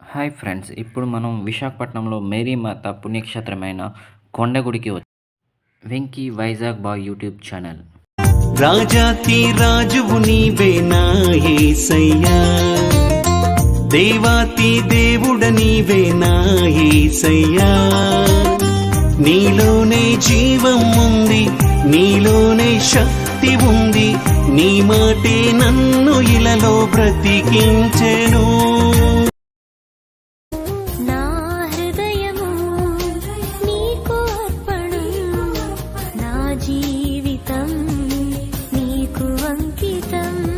Hi friends ఇప్పుడు మనం విశాఖపట్నంలో మేరీ మాత పుణ్యక్షేత్రమైన కొండగుడికి వచ్చి. Venky Vizag boy YouTube channel. రాజాతి రాజువు దేవాతి దేవుడ నీలోనే జీవం ఉంది నీలోనే శక్తి ఉంది నీ మాటే నన్ను ఇలలో బ్రతికించెను. Kita.